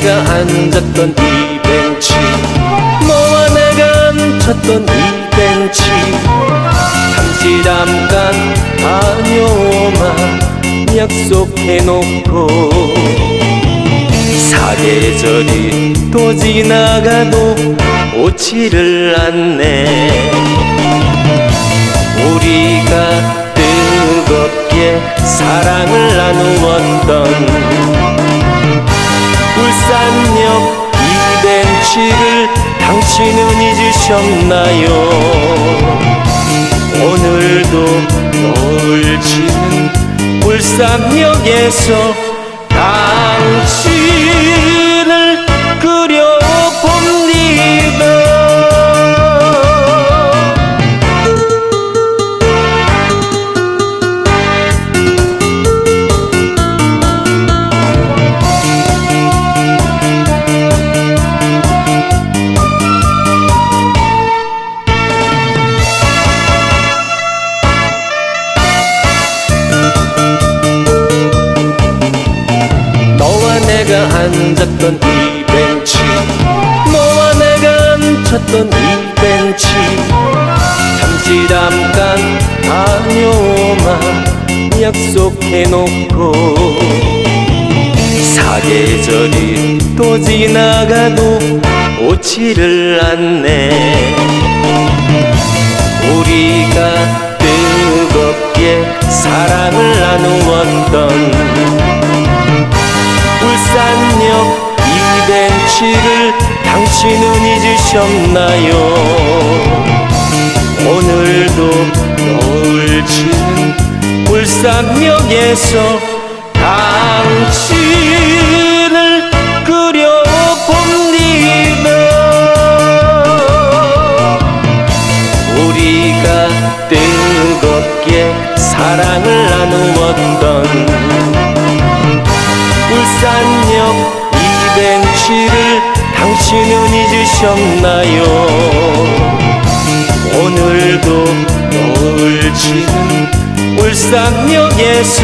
앉았던 이 벤치 너와 내가 앉혔던 이 벤치. 잠시 잠깐 다녀오마 약속해놓고 사계절이 또 지나가도 오지를 않네. 우리가 뜨겁게 사랑을 나누었던 울산역 이 벤치를 당신은 잊으셨나요? 오늘도 노을 지는 울산역에서 앉았던 이 벤치 너와 내가 앉혔던 이 벤치. 잠시 잠깐 다녀오마 약속해놓고 사계절이 또 지나가도 오지를 않네. 우리가 뜨겁게 사랑을 나누었던 울산역 이 벤치를 당신은 잊으셨나요? 오늘도 노을 지는 울산역에서 당신을 그려봅니다. 우리가 뜨겁게 사랑을 나누었던 이 벤치를 당신은 잊으셨나요? 오늘도 노을 지는 울산역에서